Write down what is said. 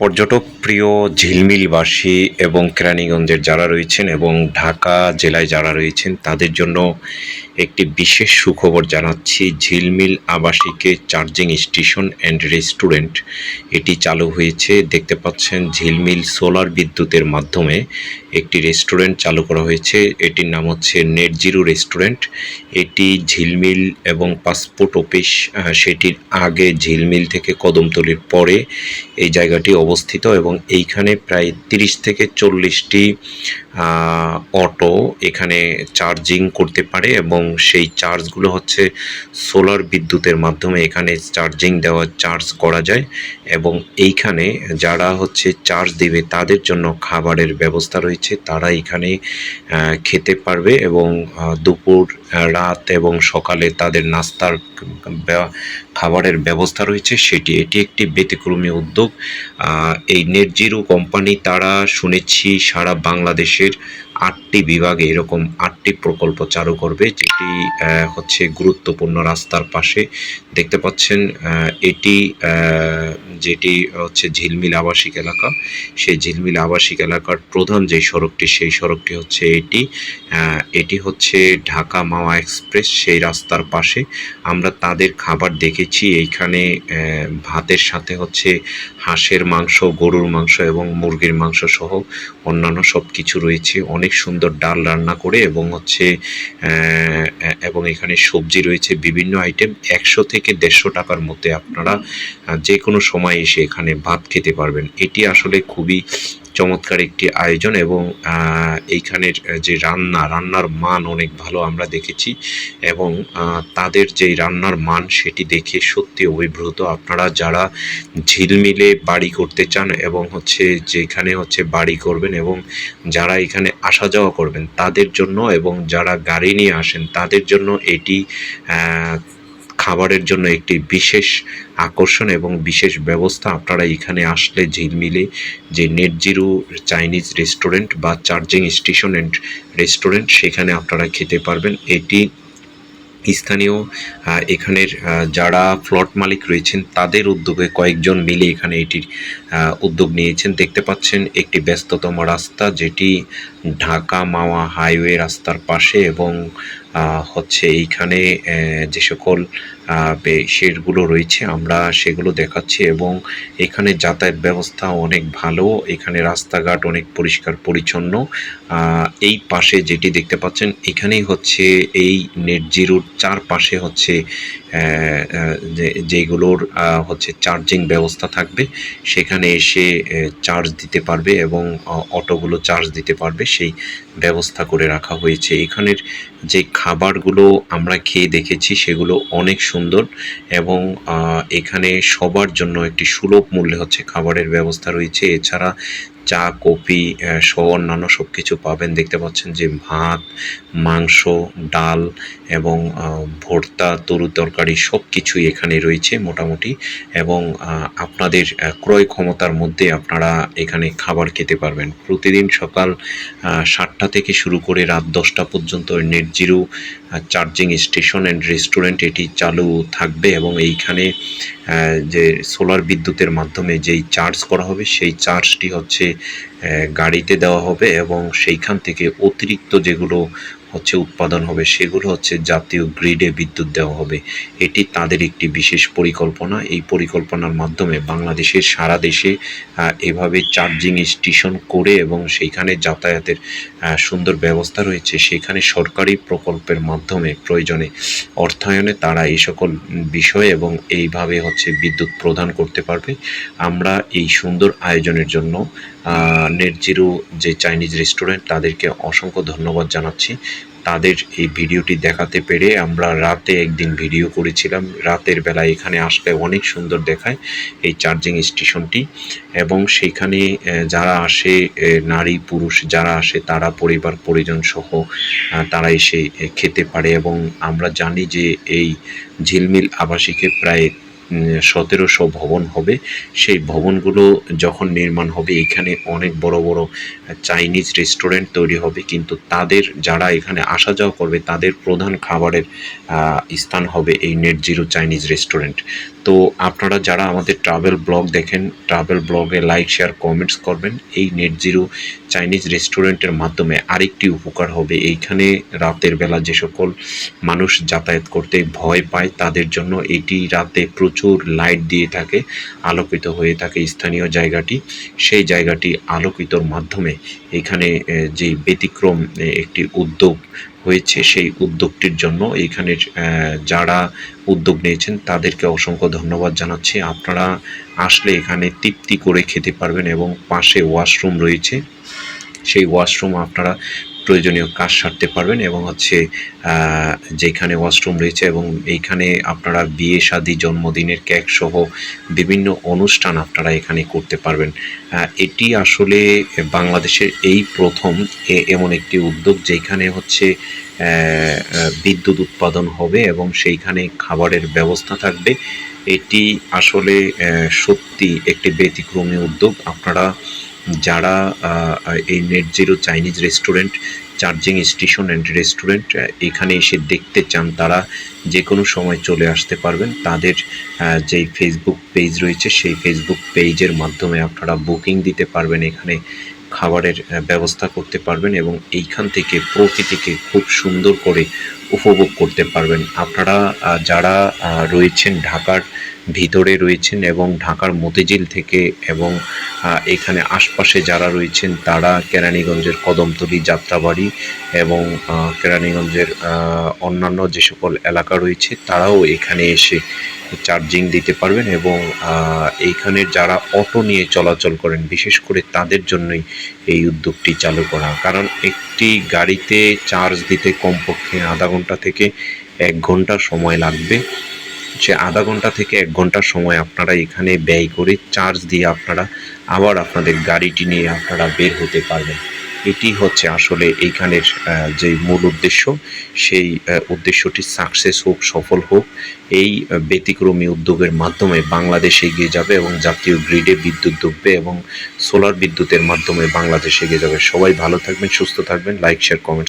পর্যটক প্রিয় ঝিলমিলবাসী এবং কেরানীগঞ্জের যারা রয়েছেন এবং ঢাকা জেলায় যারা রয়েছেন, তাদের জন্য একটি বিশেষ সুখবর জানাচ্ছি। ঝিলমিল আবাসিকে চার্জিং স্টেশন অ্যান্ড রেস্টুরেন্ট এটি চালু হয়েছে। দেখতে পাচ্ছেন, ঝিলমিল সোলার বিদ্যুতের মাধ্যমে একটি রেস্টুরেন্ট চালু করা হয়েছে। এটির নাম হচ্ছে নেট জিরো রেস্টুরেন্ট। এটি ঝিলমিল এবং পাসপোর্ট অফিস সেটির আগে ঝিলমিল থেকে কদমতলির পরে এই জায়গাটি অবস্থিত। এবং এইখানে প্রায় তিরিশ থেকে চল্লিশটি অটো এখানে চার্জিং করতে পারে এবং সেই চার্জগুলো হচ্ছে সোলার বিদ্যুতের মাধ্যমে এখানে চার্জিং দেওয়া চার্জ করা যায় এবং এইখানে যারা হচ্ছে চার্জ দেবে তাদের জন্য খাবারের ব্যবস্থা রয়েছে। তারা এখানে খেতে পারবে এবং দুপুর রাত এবং সকালে তাদের নাস্তার খাবারের ব্যবস্থা রয়েছে। সেটি, এটি একটি ব্যতিক্রমী উদ্যোগ। এই নেট জিরো কোম্পানি তারা শুনেছি সারা বাংলাদেশের আটটি বিভাগে এরকম আটটি প্রকল্প চালু করবে, যেটি হচ্ছে গুরুত্বপূর্ণ রাস্তার পাশে। দেখতে পাচ্ছেন এটি যেটি হচ্ছে ঝিলমিল আবাসিক এলাকা, সেই ঝিলমিল আবাসিক এলাকার প্রধান যে সড়কটি, সেই সড়কটি হচ্ছে এটি। এটি হচ্ছে ঢাকা মাওয়া এক্সপ্রেস, সেই রাস্তার পাশে। আমরা তাদের খাবার দেখেছি, এইখানে ভাতের সাথে হচ্ছে হাঁসের মাংস, গরুর মাংস এবং মুরগির মাংস সহ অন্যান্য সব কিছু রয়েছে। অনেক সুন্দর ডাল রান্না করে এবং হচ্ছে এবং এখানে সবজি রয়েছে, বিভিন্ন আইটেম একশো থেকে দেড়শো টাকার মধ্যে আপনারা যে কোনো সময় এসে এখানে ভাত খেতে পারবেন। এটি আসলে খুবই চমৎকার একটি আয়োজন এবং এইখানের যে রান্না, রান্নার মান অনেক ভালো আমরা দেখেছি এবং তাদের যে রান্নার মান সেটি দেখে সত্যি অভিভূত। আপনারা যারা ঝিলমিলে বাড়ি করতে চান এবং হচ্ছে যেখানে হচ্ছে বাড়ি করবেন এবং যারা এখানে আসা যাওয়া করবেন তাদের জন্য এবং যারা গাড়ি নিয়ে আসেন তাদের জন্য এটি খাবারের জন্য একটি বিশেষ আকর্ষণ এবং বিশেষ ব্যবস্থা। আপনারা এখানে আসলে ঝিলমিলে যে নেট জিরো চাইনিজ রেস্টুরেন্ট বা চার্জিং স্টেশন অ্যান্ড রেস্টুরেন্ট, সেখানে আপনারা খেতে পারবেন। এটি স্থানীয় এখানের যারা ফ্লট মালিক রয়েছেন, তাদের উদ্যোগে কয়েকজন মিলে এখানে এটির উদ্যোগ নিয়েছেন। দেখতে পাচ্ছেন একটি ব্যস্ততম রাস্তা, যেটি ঢাকা মাওয়া হাইওয়ে রাস্তার পাশে এবং হচ্ছে এইখানে যে সকল শেডগুলো রয়েছে, আমরা সেগুলো দেখাচ্ছি এবং এখানে যাতায়াত ব্যবস্থা অনেক ভালো, এখানে রাস্তাঘাট অনেক পরিষ্কার পরিচ্ছন্ন। এই পাশে যেটি দেখতে পাচ্ছেন, এখানেই হচ্ছে এই নেট জিরোর চারপাশে হচ্ছে যে- যেগুলোর হচ্ছে চার্জিং ব্যবস্থা থাকবে, সেখানে এসে চার্জ দিতে পারবে এবং অটোগুলো চার্জ দিতে পারবে, সেই ব্যবস্থা করে রাখা হয়েছে। এখানের যে খাবারগুলো আমরা খেয়ে দেখেছি, সেগুলো অনেক সুন্দর এবং এখানে সবার জন্য একটি সুলভ মূল্যে হচ্ছে খাবারের ব্যবস্থা রয়েছে। এছাড়া চা, কফি সহ অন্যান্য সব কিছু পাবেন। দেখতে পাচ্ছেন যে ভাত, মাংস, ডাল এবং ভর্তা তরু তরকারি সব কিছুই এখানে রয়েছে মোটামুটি এবং আপনাদের ক্রয় ক্ষমতার মধ্যে আপনারা এখানে খাবার খেতে পারবেন। প্রতিদিন সকাল সাতটা থেকে শুরু করে রাত দশটা পর্যন্ত net zero charging station and restaurant এটি চালু থাকবে এবং এইখানে যে সোলার বিদ্যুতের মাধ্যমে যেই চার্জ করা হবে, সেই চার্জটি হচ্ছে গাড়িতে দেওয়া হবে এবং সেইখান থেকে অতিরিক্ত যেগুলো হচ্ছে উৎপাদন হবে, সেগুলো হচ্ছে জাতীয় গ্রিডে বিদ্যুৎ দেওয়া হবে। এটি তাদের একটি বিশেষ পরিকল্পনা। এই পরিকল্পনার মাধ্যমে বাংলাদেশের সারা দেশে এভাবে চার্জিং স্টেশন করে এবং সেইখানে যাতায়াতের সুন্দর ব্যবস্থা রয়েছে, সেখানে সরকারি প্রকল্পের মাধ্যমে প্রয়োজনে অর্থায়নে তারা এই সকল বিষয় এবং এইভাবে হচ্ছে বিদ্যুৎ প্রদান করতে পারবে। আমরা এই সুন্দর আয়োজনের জন্য নেট জিরো যে চাইনিজ রেস্টুরেন্ট তাদেরকে অসংখ্য ধন্যবাদ জানাচ্ছি। তাদের এই ভিডিওটি দেখাতে পেরে আমরা রাতে একদিন ভিডিও করেছিলাম। রাতের বেলা এখানে আসলে অনেক সুন্দর দেখায় এই চার্জিং স্টেশনটি এবং সেখানে যারা আসে নারী, পুরুষ যারা আসে, তারা পরিবার, পরিজন সহ তারা এসে খেতে পারে এবং আমরা জানি যে এই ঝিলমিল আবাসিকে প্রায় সতেরোশো ভবন হবে। সেই ভবনগুলো যখন নির্মাণ হবে, এখানে অনেক বড় বড় চাইনিজ রেস্টুরেন্ট তৈরি হবে। কিন্তু তাদের যারা এখানে আসা যাওয়া করবে, তাদের প্রধান খাবারের স্থান হবে এই নেট জিরো চাইনিজ রেস্টুরেন্ট। তো আপনারা যারা আমাদের ট্রাভেল ব্লগ দেখেন, ট্রাভেল ব্লগে লাইক, শেয়ার, কমেন্টস করবেন। এই নেট জিরো চাইনিজ রেস্টুরেন্টের মাধ্যমে আরেকটি উপকার হবে। এইখানে রাতের বেলা যে সকল মানুষ যাতায়াত করতে ভয় পায়, তাদের জন্য এটি রাতে প্রচুর লাইট দিয়ে থাকে আলোকিত হয়ে থাকে স্থানীয় জায়গাটি। সেই জায়গাটি আলোকিতর মাধ্যমে এখানে যে ব্যতিক্রম একটি উদ্যোগ হয়েছে সেই উদ্যোগটির জন্য এখানের আহ, যারা উদ্যোগ নিয়েছেন তাদেরকে অসংখ্য ধন্যবাদ জানাচ্ছি। আপনারা আসলে এখানে তৃপ্তি করে খেতে পারবেন এবং পাশে ওয়াশরুম রয়েছে। সেই ওয়াশরুম আপনারা প্রয়োজনীয় কাজ সারতে পারবেন এবং হচ্ছে যেখানে ওয়াশরুম রয়েছে এবং এইখানে আপনারা বিয়ে, শাদী, জন্মদিনের কেক সহ বিভিন্ন অনুষ্ঠান আপনারা এখানে করতে পারবেন। এটি আসলে বাংলাদেশের এই প্রথম এমন একটি উদ্যোগ যেখানে হচ্ছে বিদ্যুৎ উৎপাদন হবে এবং সেইখানে খাবারের ব্যবস্থা থাকবে। এটি আসলে সত্যি একটি ব্যতিক্রমী উদ্যোগ। আপনারা যারা এই net zero Chinese restaurant charging station and restaurant এখানে এসে দেখতে চান তারা যে কোনো সময় চলে আসতে পারবেন। তাদের যেই ফেসবুক পেজ রয়েছে, সেই ফেসবুক পেজের মাধ্যমে আপনারা বুকিং দিতে পারবেন, এখানে খাবারের ব্যবস্থা করতে পারবেন এবং এইখান থেকে প্রকৃতিকে খুব সুন্দর করে উপভোগ করতে পারবেন। আপনারা যারা রয়েছেন ঢাকার ভিতরে রয়েছেন এবং ঢাকার মতিঝিল থেকে এবং এখানে আশপাশে যারা রয়েছেন তারা কেরানীগঞ্জের কদমতলী যাত্রাবাড়ি এবং কেরানীগঞ্জের অন্যান্য যে সকল এলাকা রয়েছে তারাও এখানে এসে চার্জিং দিতে পারবেন এবং এইখানের যারা অটো নিয়ে চলাচল করেন বিশেষ করে তাদের জন্যই এই উদ্যোগটি চালু করা। কারণ একটি গাড়িতে চার্জ দিতে কমপক্ষে আধা ঘণ্টা থেকে এক ঘণ্টা সময় লাগবে। সে আধা ঘণ্টা থেকে এক ঘণ্টা সময় আপনারা এখানে ব্যয় করে চার্জ দিয়ে আপনারা আবার আপনাদের গাড়িটি নিয়ে আপনারা বের হতে পারবেন। এটি হচ্ছে আসলে এইখানের যে মূল উদ্দেশ্য। সেই উদ্দেশ্যটি সাকসেস হোক, সফল হোক, এই ব্যতিক্রমী উদ্যোগের মাধ্যমে বাংলাদেশ এগিয়ে যাবে এবং জাতীয় গ্রিডে বিদ্যুৎ ঢুকবে এবং সোলার বিদ্যুতের মাধ্যমে বাংলাদেশ এগিয়ে যাবে। সবাই ভালো থাকবেন, সুস্থ থাকবেন। Like share comment